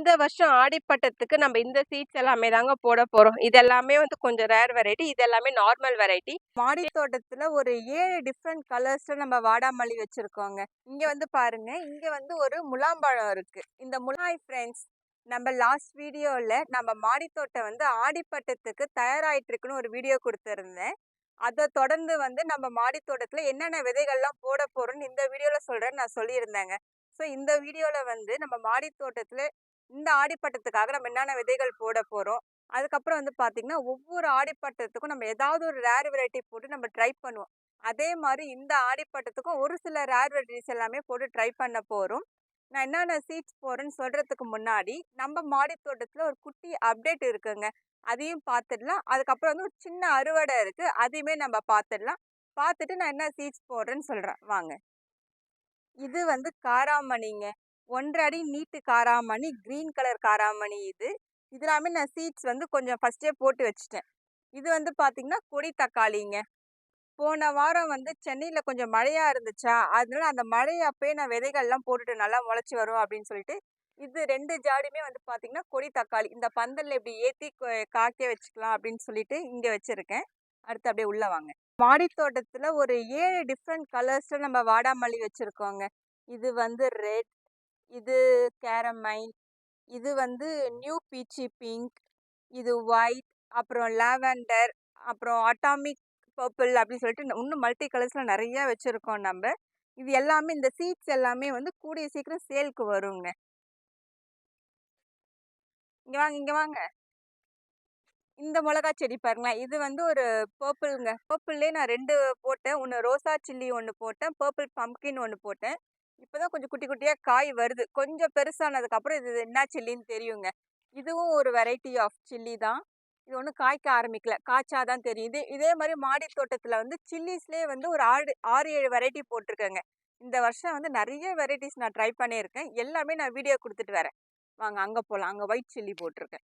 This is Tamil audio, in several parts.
இந்த வருஷம் ஆடிப்பட்டத்துக்கு நம்ம இந்த சீட்ஸ் எல்லாமே தாங்க போட போறோம். இது எல்லாமே வந்து கொஞ்சம் ரேர் வெரைட்டி. இது எல்லாமே நார்மல் வெரைட்டி. மாடி தோட்டத்துல ஒரு ஏழு டிஃப்ரெண்ட் கலர்ஸ்ல நம்ம வாடாமல்லி வச்சிருக்கோங்க. இங்க வந்து பாருங்க, இங்க வந்து ஒரு முலாம்பழம் இருக்கு. இந்த முலாய் ஃப்ரெண்ட்ஸ் நம்ம லாஸ்ட் வீடியோல நம்ம மாடி தோட்டம் வந்து ஆடிப்பட்டத்துக்கு தயாராயிட்டு இருக்குன்னு ஒரு வீடியோ கொடுத்துருந்தேன் அதை தொடர்ந்து வந்து நம்ம மாடி என்னென்ன விதைகள்லாம் போட போகிறோன்னு இந்த வீடியோவில் சொல்கிறேன்னு நான் சொல்லியிருந்தேங்க. ஸோ இந்த வீடியோவில் வந்து நம்ம மாடி தோட்டத்தில் இந்த ஆடிப்பட்டத்துக்காக நம்ம என்னென்ன விதைகள் போட போகிறோம் அதுக்கப்புறம் வந்து பார்த்திங்கன்னா ஒவ்வொரு ஆடிப்பட்டத்துக்கும் நம்ம ஏதாவது ஒரு ரேர் வெரைட்டி போட்டு நம்ம ட்ரை பண்ணுவோம். அதே மாதிரி இந்த ஆடிப்பட்டத்துக்கும் ஒரு சில ரேர் வெரைட்டிஸ் எல்லாமே போட்டு ட்ரை பண்ண போகிறோம் நான் என்னென்ன சீட்ஸ் போடுறேன்னு சொல்கிறதுக்கு முன்னாடி, நம்ம மாடி தோட்டத்தில் ஒரு குட்டி அப்டேட் இருக்குங்க. அதையும் பார்த்துடலாம். அதுக்கப்புறம் வந்து ஒரு சின்ன அறுவடை இருக்குது அதையுமே நம்ம பார்த்துடலாம். பார்த்துட்டு நான் என்ன சீட்ஸ் போடுறேன்னு சொல்கிறேன் வாங்க. இது வந்து காராமணிங்க. 1 1/2 அடி நீட்டு காராமணி, கிரீன் கலர் காராமணி இது. இது எல்லாமே நான் சீட்ஸ் வந்து கொஞ்சம் ஃபஸ்ட்டே போட்டு வச்சுட்டேன். இது வந்து பார்த்திங்கன்னா கொடி தக்காளிங்க. போன வாரம் வந்து சென்னையில் கொஞ்சம் மழையாக இருந்துச்சா, அதனால அந்த மழையை அப்பயே நான் விதைகள்லாம் போட்டுட்டு நல்லா முளைச்சி வரும் அப்படின்னு சொல்லிட்டு. இது ரெண்டு ஜாடியுமே வந்து பார்த்திங்கன்னா கொடி தக்காளி. இந்த பந்தல்ல இப்படி ஏற்றி கொ வச்சுக்கலாம் அப்படின்னு சொல்லிட்டு இங்கே வச்சுருக்கேன் அடுத்து அப்படியே உள்ளே வாங்க. மாடி ஒரு ஏழு டிஃப்ரெண்ட் கலர்ஸில் நம்ம வாடாமல்லி வச்சுருக்கோங்க இது வந்து ரெட், இது கேரமைன், இது வந்து நியூ பீச்சி பிங்க், இது ஒயிட், அப்புறம் லாவெண்டர், அப்புறம் அட்டாமிக் பர்பிள் அப்படின்னு சொல்லிட்டு இன்னும் மல்டி கலர்ஸில் நிறையா வச்சுருக்கோம் நம்ப. இது எல்லாமே இந்த சீட்ஸ் எல்லாமே வந்து கூடிய சீக்கிரம் சேலுக்கு வருங்க. இங்கே வாங்க, இங்கே வாங்க. இந்த மிளகா செடி பாருங்களேன். இது வந்து ஒரு பர்பிள்ங்க. பர்பிள்லேயே நான் ரெண்டு போட்டேன். ஒன்று ரோசா சில்லி ஒன்று போட்டேன். பர்பிள் பம்கின் ஒன்று போட்டேன். இப்போதான் கொஞ்சம் குட்டி குட்டியாக காய் வருது. கொஞ்சம் பெருசானதுக்கு அப்புறம் இது என்ன சில்லின்னு தெரியுங்க. இதுவும் ஒரு வெரைட்டி ஆஃப் சில்லி தான். இது ஒன்றும் காய்க்க ஆரம்பிக்கல. காய்ச்சா தான் தெரியும். இதே இதே மாரி மாடி தோட்டத்தில் வந்து சில்லிஸ்லேயே வந்து ஒரு ஆறு ஆறு ஏழு வெரைட்டி போட்டிருக்கேங்க. இந்த வருஷம் வந்து நிறைய வெரைட்டிஸ் நான் ட்ரை பண்ணியிருக்கேன். எல்லாமே நான் வீடியோ கொடுத்துட்டு வரேன். வாங்க அங்கே போகலாம் அங்கே ஒயிட் சில்லி போட்டிருக்கேன்.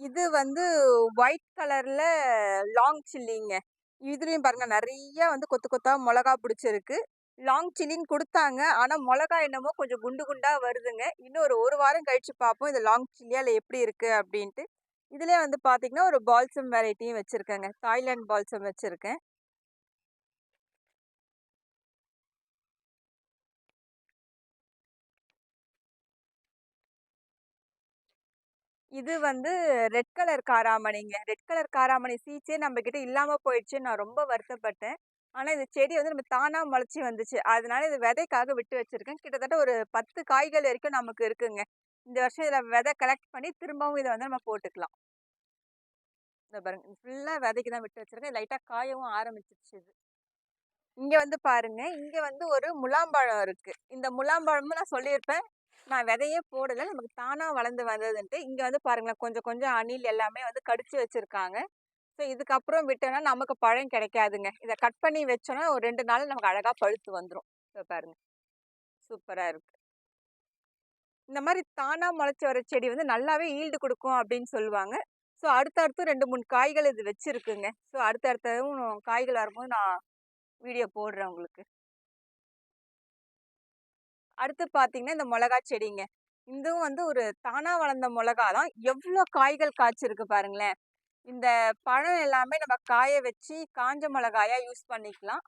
இது வந்து ஒயிட் கலரில் லாங் சில்லிங்க. இதுலேயும் பாருங்க நிறைய வந்து கொத்து கொத்தா மிளகா பிடிச்சிருக்கு லாங் சில்லின்னு கொடுத்தாங்க ஆனால் மிளகா என்னமோ கொஞ்சம் குண்டு குண்டாக வருதுங்க. இன்னும் ஒரு ஒரு வாரம் கழிச்சு பார்ப்போம். இது லாங் சில்லியா இல்ல எப்படி இருக்குது அப்படின்ட்டு. இதிலே வந்து பார்த்திங்கன்னா ஒரு பால்சம் வெரைட்டியும் வச்சுருக்கேங்க தாய்லாண்ட் பால்சம் வச்சுருக்கேன் இது வந்து ரெட் கலர் காராமணிங்க. ரெட் கலர் காராமணி சீட்ஸே நம்மகிட்ட இல்லாம போயிடுச்சுன்னு நான் ரொம்ப வருத்தப்பட்டேன். ஆனா இந்த செடி வந்து நம்ம தானா முளைச்சி வந்துச்சு. அதனால இது விதைக்காக விட்டு வச்சிருக்கேன். கிட்டத்தட்ட ஒரு 10 காய்கள் வரைக்கும் நமக்கு இருக்குங்க. இந்த வருஷம் இதுல விதை கலெக்ட் பண்ணி திரும்பவும் இதை வந்து நம்ம போட்டுக்கலாம். இந்த பாருங்க. ஃபுல்லா விதைக்கு தான் விட்டு வச்சிருக்கேன். லைட்டா காயவும் ஆரம்பிச்சிருச்சு இது. இங்க வந்து பாருங்க. இங்க வந்து ஒரு முலாம்பழம் இருக்கு. இந்த முலாம்பழமும் நான் சொல்லியிருப்பேன். நான் விதையே போடல. நமக்கு தானா வளர்ந்து வந்ததுன்ட்டு. இங்க வந்து பாருங்களேன். கொஞ்சம் கொஞ்சம் அணில் எல்லாமே வந்து கடிச்சு வச்சிருக்காங்க. ஸோ இதுக்கப்புறம் விட்டோம்னா நமக்கு பழம் கிடைக்காதுங்க. இதை கட் பண்ணி வச்சோம்னா ஒரு ரெண்டு நாள் நமக்கு அழகா பழுத்து வந்துடும் இப்போ பாருங்க. சூப்பரா இருக்கு. இந்த மாதிரி தானா முளைச்சி வர செடி வந்து நல்லாவே ஈல்டு கொடுக்கும் அப்படின்னு சொல்லுவாங்க. ஸோ அடுத்தடுத்து 2, 3 காய்கள் இது வச்சுருக்குங்க ஸோ அடுத்தடுத்ததும் காய்கள் வரும்போது நான் வீடியோ போடுறேன் உங்களுக்கு. அடுத்து பார்த்தீங்கன்னா, இந்த மிளகா செடிங்க. இதுவும் வந்து ஒரு தானாக வளர்ந்த மிளகா தான். எவ்வளோ காய்கள் காய்ச்சிருக்கு பாருங்களேன். இந்த பழம் எல்லாமே நம்ம காய வச்சு காஞ்ச மிளகாயாக யூஸ் பண்ணிக்கலாம்.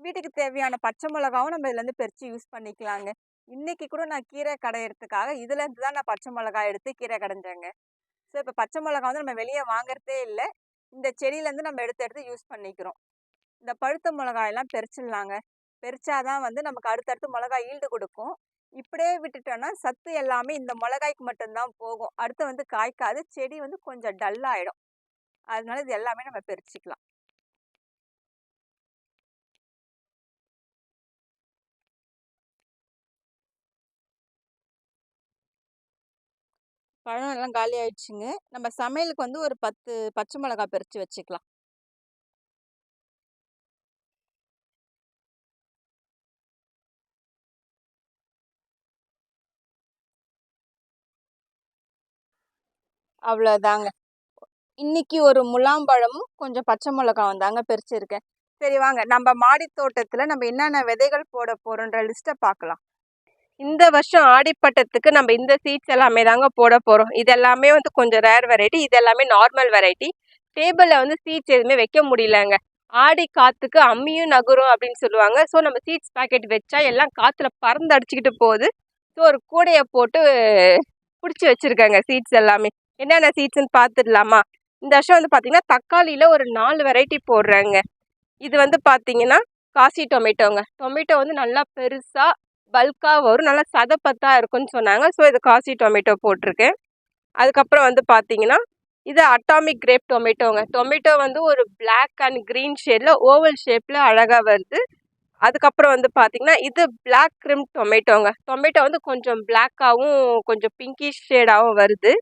வீட்டுக்கு தேவையான பச்சை மிளகாவும் நம்ம இதுலேருந்து பறித்து யூஸ் பண்ணிக்கலாங்க. இன்னைக்கு கூட நான் கீரை கடையிறதுக்காக இதுலேருந்து தான் நான் பச்சை மிளகா எடுத்து கீரை கடைஞ்சேங்க. ஸோ இப்போ பச்சை மிளகா வந்து நம்ம வெளியே வாங்குறதே இல்லை இந்த செடியிலேருந்து நம்ம எடுத்து எடுத்து யூஸ் பண்ணிக்கிறோம். இந்த பழுத்த மிளகாயெல்லாம் பறிச்சிடலாங்க. பறிச்சா தான் வந்து நமக்கு அடுத்தடுத்து மிளகாய் ஈல்டு கொடுக்கும் இப்படியே விட்டுட்டோம்னா சத்து எல்லாமே இந்த மிளகாய்க்கு மட்டும் தான் போகும். அடுத்து வந்து காய்க்காது. செடி வந்து கொஞ்சம் டல்லாகிடும் அதனால இது எல்லாமே நம்ம பறிச்சுக்கலாம். பழம் எல்லாம் காலி ஆயிடுச்சுங்க. நம்ம சமையலுக்கு வந்து ஒரு 10 பச்சை மிளகா பறித்து வச்சுக்கலாம். அவ்வளோதாங்க. இன்னைக்கு ஒரு முலாம்பழமும், கொஞ்சம் பச்சை மிளகாவும் தாங்க பறிச்சிருக்கேன். சரி வாங்க நம்ம மாடி தோட்டத்தில் நம்ம என்னென்ன விதைகள் போட போகிறோன்ற லிஸ்ட்டை பார்க்கலாம் இந்த வருஷம் ஆடிப்பட்டத்துக்கு நம்ம இந்த சீட்ஸ் எல்லாமே தாங்க போட போகிறோம் இது எல்லாமே வந்து கொஞ்சம் ரேர் வெரைட்டி இது எல்லாமே நார்மல் வெரைட்டி டேபிளில் வந்து சீட்ஸ் எதுவுமே வைக்க முடியலங்க. ஆடி காற்றுக்கு அம்மியும் நகரும் அப்படின்னு சொல்லுவாங்க. ஸோ நம்ம சீட்ஸ் பாக்கெட் வச்சா எல்லாம் காற்றுல பறந்து அடிச்சுக்கிட்டு போகுது. ஸோ ஒரு கூடையை போட்டு பிடிச்சி வச்சுருக்காங்க சீட்ஸ் எல்லாமே. என்னென்ன சீட்ஸ்ன்னு பார்த்துடலாமா இந்த வருஷம் வந்து பார்த்தீங்கன்னா தக்காளியில் ஒரு நாலு வெரைட்டி போடுறாங்க. இது வந்து பார்த்தீங்கன்னா காசி டொமேட்டோங்க. டொமேட்டோ வந்து நல்லா பெருசாக பல்காக வரும். நல்லா சதப்பத்தாக இருக்கும்னு சொன்னாங்க. ஸோ இது காசி டொமேட்டோ போட்டிருக்கேன். அதுக்கப்புறம் வந்து பார்த்தீங்கன்னா இது அட்டாமிக் கிரேப் டொமேட்டோங்க. டொமேட்டோ வந்து ஒரு பிளாக் அண்ட் க்ரீன் ஷேடில் ஓவல் ஷேப்பில் அழகாக வருது. அதுக்கப்புறம் வந்து பார்த்தீங்கன்னா இது பிளாக் கிரிம் டொமேட்டோங்க. டொமேட்டோ வந்து கொஞ்சம் பிளாக்காகவும் கொஞ்சம் பிங்கிஷ் ஷேடாகவும் வருது.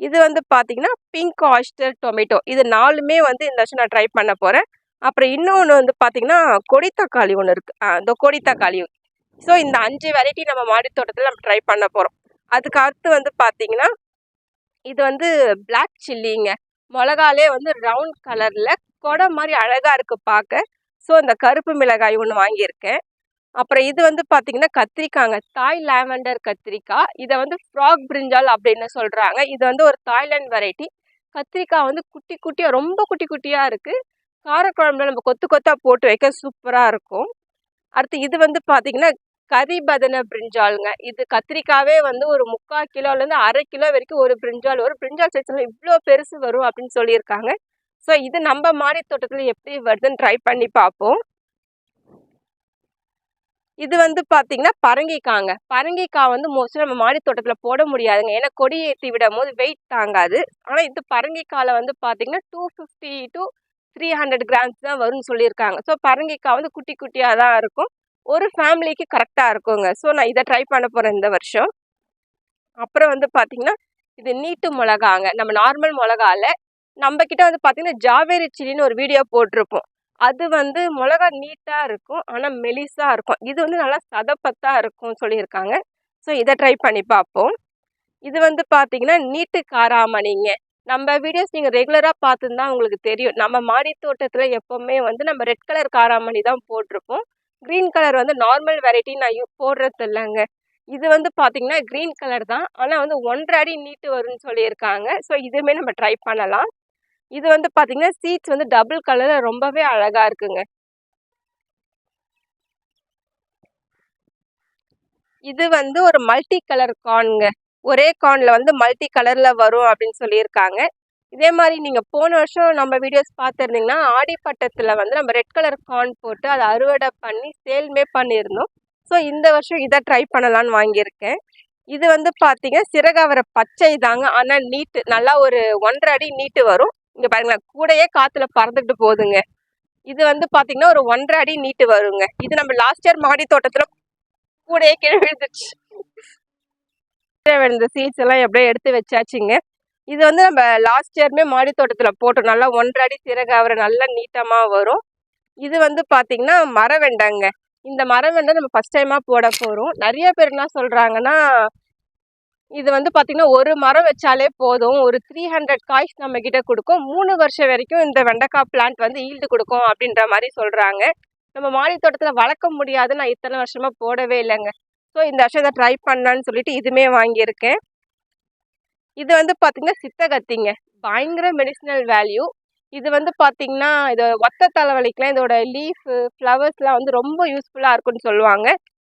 இது வந்து பார்த்தீங்கன்னா பிங்க் ஆயிஸ்டர் டொமேட்டோ இது நாலுமே வந்து இந்த வருஷம் நான் ட்ரை பண்ண போகிறேன் அப்புறம் இன்னொன்று வந்து பார்த்தீங்கன்னா கொடி தக்காளி ஒன்று இருக்குது இந்த கொடி தக்காளி. ஸோ இந்த அஞ்சு வெரைட்டி நம்ம மாடி தோட்டத்தில் நம்ம ட்ரை பண்ண போகிறோம் அதுக்கு அடுத்து வந்து பார்த்தீங்கன்னா இது வந்து பிளாக் சில்லிங்க மிளகாலே வந்து ரவுண்ட் கலரில் கொடை மாதிரி அழகாக இருக்குது பார்க்க ஸோ இந்த கருப்பு மிளகாய் ஒன்று வாங்கியிருக்கேன். அப்புறம் இது வந்து பார்த்தீங்கன்னா கத்திரிக்காங்க. தாய் லாவெண்டர் கத்திரிக்காய். இதை வந்து ஃப்ராக் பிரிஞ்சால் அப்படின்னு சொல்கிறாங்க இது வந்து ஒரு தாய்லாண்ட் வெரைட்டி கத்திரிக்காய் வந்து குட்டி குட்டியாக ரொம்ப குட்டி குட்டியாக இருக்குது காரக்குழம்புல நம்ம கொத்து கொத்தாக போட்டு வைக்க சூப்பராக இருக்கும். அடுத்து இது வந்து பார்த்தீங்கன்னா கறி பதன பிரிஞ்சாலுங்க இது கத்திரிக்காவே வந்து ஒரு முக்கால் கிலோலேருந்து அரை கிலோ வரைக்கும் ஒரு பிரிஞ்சால் வரும். பிரிஞ்சால் சைஸில் இவ்வளோ பெருசு வரும் அப்படின்னு சொல்லியிருக்காங்க. ஸோ இது நம்ம மாடி தோட்டத்தில் எப்படி வருதுன்னு ட்ரை பண்ணி பார்ப்போம். இது வந்து பார்த்தீங்கன்னா பரங்கிக்காங்க. பரங்கிக்காய் வந்து மோஸ்ட்லி நம்ம மாடி தோட்டத்தில் போட முடியாதுங்க. ஏன்னா கொடி ஏற்றி விடும் போது வெயிட் தாங்காது. ஆனால் இது பரங்கிக்காயில் வந்து பார்த்தீங்கன்னா two fifty to three hundred grams தான் வரும்னு சொல்லியிருக்காங்க. ஸோ பரங்கிக்காய் வந்து குட்டி குட்டியாக தான் இருக்கும். ஒரு ஃபேமிலிக்கு கரெக்டாக இருக்குங்க. ஸோ நான் இதை ட்ரை பண்ண போகிறேன் இந்த வருஷம். அப்புறம் வந்து பார்த்தீங்கன்னா இது நீட்டு மிளகாங்க. நம்ம நார்மல் மிளகால நம்மக்கிட்ட வந்து பார்த்தீங்கன்னா ஜாவேரி சில்லின்னு ஒரு வீடியோ போட்டிருப்போம். அது வந்து மிளகா நீட்டாக இருக்கும் ஆனால் மெலிசாக இருக்கும். இது வந்து நல்லா சதப்பத்தாக இருக்கும் சொல்லியிருக்காங்க. ஸோ இதை ட்ரை பண்ணி பார்ப்போம் இது வந்து பார்த்தீங்கன்னா நீட்டு காராமணிங்க. நம்ம வீடியோஸ் நீங்கள் ரெகுலராக பார்த்துருந்தா உங்களுக்கு தெரியும். நம்ம மாடி தோட்டத்தில் எப்போவுமே வந்து நம்ம ரெட் கலர் காராமணி தான் போட்டிருப்போம். க்ரீன் கலர் வந்து நார்மல் வெரைட்டி நான் போடுறது இல்லைங்க. இது வந்து பார்த்தீங்கன்னா க்ரீன் கலர் தான். ஆனால் வந்து ஒன்றரை அடி நீட்டு வரும்னு சொல்லியிருக்காங்க. ஸோ இதுவுமே நம்ம ட்ரை பண்ணலாம். இது வந்து பார்த்தீங்கன்னா சீட்ஸ் வந்து டபுள் கலரில் ரொம்பவே அழகாக இருக்குங்க. இது வந்து ஒரு மல்டி கலர் கார்னுங்க ஒரே கார்னில் வந்து மல்டி கலரில் வரும் அப்படின்னு சொல்லியிருக்காங்க. இதே மாதிரி நீங்கள் போன வருஷம் நம்ம வீடியோஸ் பார்த்துருந்தீங்கன்னா ஆடிப்பட்டத்தில் வந்து நம்ம ரெட் கலர் கார்ன் போட்டு அதை அறுவடை பண்ணி சேல்மே பண்ணியிருந்தோம். ஸோ இந்த வருஷம் இதை ட்ரை பண்ணலான்னு வாங்கியிருக்கேன். இது வந்து பார்த்தீங்க சிறகவரை பச்சை தாங்க. ஆனால் நீட்டு நல்லா ஒரு ஒன்றரை அடி நீட்டு வரும். இங்க பாருங்களேன் கூடையே காற்றுல பறந்துகிட்டு போகுதுங்க. இது வந்து பாத்தீங்கன்னா ஒரு ஒன்றரை அடி நீட்டு வருங்க. இது நம்ம லாஸ்ட் இயர் மாடி தோட்டத்துல கூடையே கீழே விழுந்துச்சு கீழே விழுந்த சீட்ஸ் எல்லாம் எப்படியோ எடுத்து வச்சாச்சுங்க. இது வந்து நம்ம லாஸ்ட் இயர்மே மாடி தோட்டத்துல போட்டோம். நல்லா ஒன்றரை அடி சிறகாவரை நல்லா நீட்டமாக வரும். இது வந்து பாத்தீங்கன்னா மர மரவெண்டைங்க. இந்த மரவெண்டை நம்ம ஃபர்ஸ்ட் டைமாக போட போகிறோம் நிறைய பேர் என்ன சொல்கிறாங்கன்னா இது வந்து பார்த்திங்கன்னா ஒரு மரம் வச்சாலே போதும். ஒரு த்ரீ ஹண்ட்ரட் காய்ஸ் நம்ம கிட்ட கொடுக்கும். மூணு வருஷம் வரைக்கும் இந்த வெண்டைக்காய் பிளான்ட் வந்து ஈல்டு கொடுக்கும் அப்படின்ற மாதிரி சொல்கிறாங்க நம்ம மாடி தோட்டத்தில் வளர்க்க முடியாது. நான் இத்தனை வருஷமாக போடவே இல்லைங்க. ஸோ இந்த வருஷம் இதை ட்ரை பண்ணலான்னு சொல்லிட்டு இதுவுமே வாங்கியிருக்கேன். இது வந்து பார்த்திங்கன்னா சித்தகத்திங்க. பயங்கர மெடிசினல் வேல்யூ இது வந்து பார்த்திங்கன்னா இது ஒத்த தலைவலிக்கெலாம் இதோட லீஃபு ஃப்ளவர்ஸ்லாம் வந்து ரொம்ப யூஸ்ஃபுல்லாக இருக்குன்னு சொல்லுவாங்க.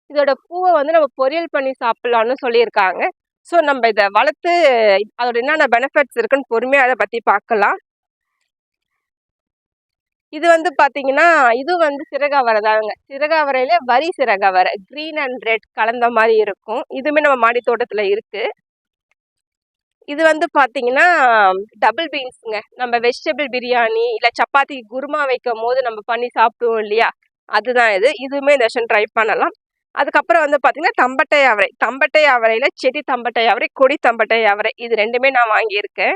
இதோட பூவை வந்து நம்ம பொரியல் பண்ணி சாப்பிட்லான்னு சொல்லியிருக்காங்க. ஸோ நம்ம இதை வளர்த்து அதோட என்னென்ன பெனிஃபிட்ஸ் இருக்குன்னு பொறுமையாக அதை பற்றி பார்க்கலாம் இது வந்து பார்த்தீங்கன்னா இது வந்து சிறகாவரை தாங்க. சிறகாவரையில வரி சிறகாவரை க்ரீன் அண்ட் ரெட் கலந்த மாதிரி இருக்கும். இதுவுமே நம்ம மாடி தோட்டத்தில் இருக்குது இது வந்து பார்த்தீங்கன்னா டபுள் பீன்ஸுங்க நம்ம வெஜிடபிள் பிரியாணி இல்லை சப்பாத்தி குருமா வைக்கும் போது நம்ம பண்ணி சாப்பிடுவோம் இல்லையா? அதுதான் இது. இதுவுமே இந்த வருஷம் ட்ரை பண்ணலாம். அதுக்கப்புறம் வந்து பார்த்தீங்கன்னா தம்பட்டை அவரை தம்பட்டை அவரையில் செடி தம்பட்டை அவரை கொடி தம்பட்டை அவரை இது ரெண்டுமே நான் வாங்கியிருக்கேன்.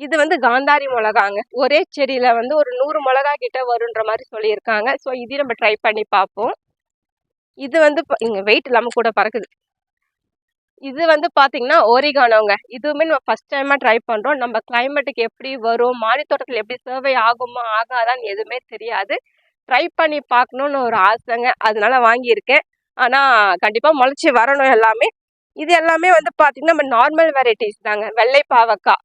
இது வந்து காந்தாரி மிளகாங்க. ஒரே செடியில் வந்து ஒரு நூறு மிளகா கிட்ட வருன்ற மாதிரி சொல்லியிருக்காங்க. ஸோ இதையும் நம்ம ட்ரை பண்ணி பார்ப்போம். இது வந்து இங்கே வெயிட் இல்லாமல் கூட பறக்குது. இது வந்து பார்த்தீங்கன்னா ஓரிகானோங்க இதுவுமே நம்ம ஃபஸ்ட் டைமாக ட்ரை பண்ணுறோம் நம்ம கிளைமேட்டுக்கு எப்படி வரும் மாடி தோட்டத்தில் எப்படி சர்வே ஆகுமா ஆகாதான்னு எதுவுமே தெரியாது. ட்ரை பண்ணி பார்க்கணுன்னு ஒரு ஆசைங்க. அதனால வாங்கியிருக்கேன். ஆனால் கண்டிப்பாக முளைச்சி வரணும் எல்லாமே. இது எல்லாமே வந்து பார்த்தீங்கன்னா நம்ம நார்மல் வெரைட்டிஸ் தாங்க. வெள்ளை பாவக்காய்.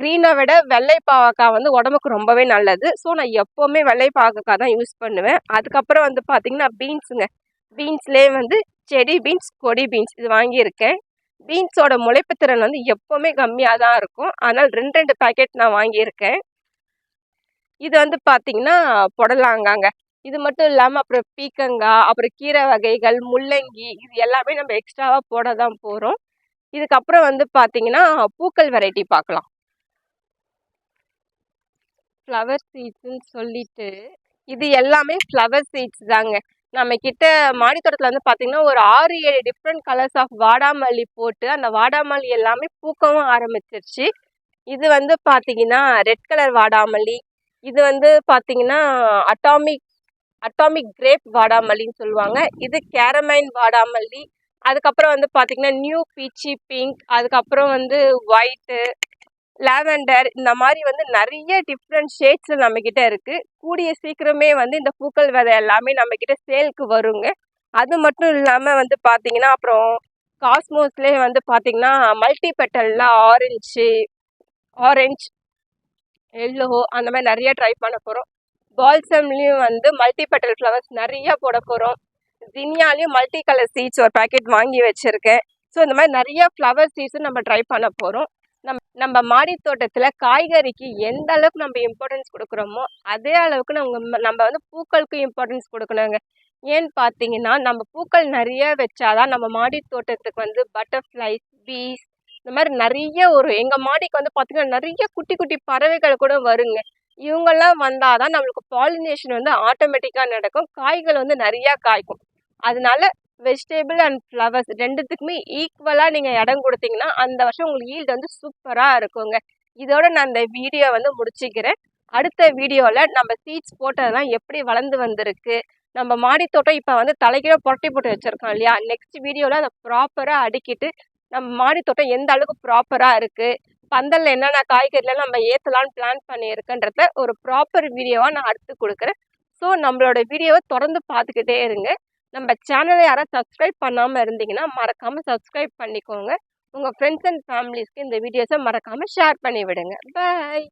க்ரீனை விட வெள்ளை பாவக்காய் வந்து உடம்புக்கு ரொம்பவே நல்லது. ஸோ நான் எப்போவுமே வெள்ளை பாவக்காய் தான் யூஸ் பண்ணுவேன். அதுக்கப்புறம் வந்து பார்த்தீங்கன்னா பீன்ஸுங்க பீன்ஸ்லேயே வந்து செடி பீன்ஸ் கொடி பீன்ஸ் இது வாங்கியிருக்கேன். பீன்ஸோட முளைப்பு திறன் வந்து எப்போவுமே கம்மியாக தான் இருக்கும். அதனால் ரெண்டு ரெண்டு பேக்கெட் நான் வாங்கியிருக்கேன். இது வந்து பார்த்தீங்கன்னா புடலாங்காங்க. இது மட்டும் இல்லாமல் அப்புறம் பீக்கங்காய் அப்புறம் கீரை வகைகள் முள்ளங்கி இது எல்லாமே நம்ம எக்ஸ்ட்ராவாக போட தான் போகிறோம் இதுக்கப்புறம் வந்து பார்த்தீங்கன்னா பூக்கள் வெரைட்டி பார்க்கலாம் ஃப்ளவர் சீட்ஸ்ன்னு சொல்லிட்டு இது எல்லாமே ஃப்ளவர் சீட்ஸ் தாங்க. நம்ம கிட்ட மாடித்தோட்டத்தில் வந்து பார்த்தீங்கன்னா ஒரு ஆறு ஏழு டிஃப்ரெண்ட் கலர்ஸ் ஆஃப் வாடாமல்லி போட்டு அந்த வாடாமல்லி எல்லாமே பூக்கவும் ஆரம்பிச்சிருச்சு. இது வந்து பார்த்தீங்கன்னா ரெட் கலர் வாடாமல்லி இது வந்து பார்த்தீங்கன்னா அட்டாமிக் அட்டாமிக் கிரேப் வாடாமல்லின்னு சொல்லுவாங்க. இது கேரமைன் வாடாமல்லி. அதுக்கப்புறம் வந்து பார்த்தீங்கன்னா நியூ பீச்சி பிங்க் அதுக்கப்புறம் வந்து ஒயிட்டு லாவெண்டர் இந்த மாதிரி வந்து நிறைய டிஃப்ரெண்ட் ஷேட்ஸில் நம்மக்கிட்ட இருக்குது கூடிய சீக்கிரமே வந்து இந்த பூக்கள் விதை எல்லாமே நம்மக்கிட்ட சேலுக்கு வருங்க. அது மட்டும் இல்லாமல் வந்து பார்த்தீங்கன்னா அப்புறம் காஸ்மோஸ்லேயே வந்து பார்த்தீங்கன்னா மல்டிபெட்டலில் ஆரஞ்சு ஆரஞ்ச் எல்லோ அந்த மாதிரி நிறைய ட்ரை பண்ண போகிறோம் பால்சம்லேயும் வந்து மல்டி பெட்டல் ஃப்ளவர்ஸ் நிறைய போட போகிறோம் ஜினியாலையும் மல்டி கலர் சீட்ஸ் ஒரு பேக்கெட் வாங்கி வச்சுருக்கேன். ஸோ இந்த மாதிரி நிறைய ஃப்ளவர் சீட்ஸும் நம்ம ட்ரை பண்ண போகிறோம் நம் நம்ம மாடி தோட்டத்தில் காய்கறிக்கு எந்த அளவுக்கு நம்ம இம்பார்ட்டன்ஸ் கொடுக்குறோமோ அதே அளவுக்கு நம்ம நம்ம வந்து பூக்களுக்கு இம்பார்ட்டன்ஸ் கொடுக்கணுங்க. ஏன்னு பார்த்தீங்கன்னா நம்ம பூக்கள் நிறைய வச்சாதான் நம்ம மாடி தோட்டத்துக்கு வந்து பட்டர்ஃப்ளைஸ் பீஸ் இந்த மாதிரி நிறைய ஒரு எங்கள் மாடிக்கு வந்து பார்த்திங்கன்னா நிறைய குட்டி குட்டி பறவைகள் கூட வருங்க. இவங்கெல்லாம் வந்தால் தான் நம்மளுக்கு பாலினேஷன் வந்து ஆட்டோமேட்டிக்காக நடக்கும். காய்கள் வந்து நிறையா காய்க்கும். அதனால வெஜிடேபிள் அண்ட் ஃப்ளவர்ஸ் ரெண்டுத்துக்குமே ஈக்குவலாக நீங்கள் இடம் கொடுத்தீங்கன்னா அந்த வருஷம் உங்களுக்கு ஈல்டு வந்து சூப்பராக இருக்குங்க. இதோட நான் இந்த வீடியோ வந்து முடிச்சுக்கிறேன். அடுத்த வீடியோவில் நம்ம சீட்ஸ் போட்டதெல்லாம் எப்படி வளர்ந்து வந்திருக்கு நம்ம மாடி தோட்டம் இப்போ வந்து தலைக்கீழே புரட்டி போட்டு வச்சுருக்கோம் இல்லையா? நெக்ஸ்ட் வீடியோவில் அதை ப்ராப்பராக அடுக்கிட்டு நம்ம மாடி தோட்டம் எந்த அளவுக்கு ப்ராப்பராக இருக்குது பந்தலில் என்னென்ன காய்கறிலாம் நம்ம ஏற்றலான்னு பிளான் பண்ணியிருக்குன்றத ஒரு ப்ராப்பர் வீடியோவாக நான் அடுத்து கொடுக்குறேன். ஸோ நம்மளோட வீடியோவை தொடர்ந்து பார்த்துக்கிட்டே இருங்க. நம்ம சேனலை யாராவது சப்ஸ்கிரைப் பண்ணாமல் இருந்தீங்கன்னா மறக்காமல் சப்ஸ்கிரைப் பண்ணிக்கோங்க. உங்கள் ஃப்ரெண்ட்ஸ் அண்ட் ஃபேமிலிஸ்க்கு இந்த வீடியோஸை மறக்காமல் ஷேர் பண்ணி விடுங்க பாய்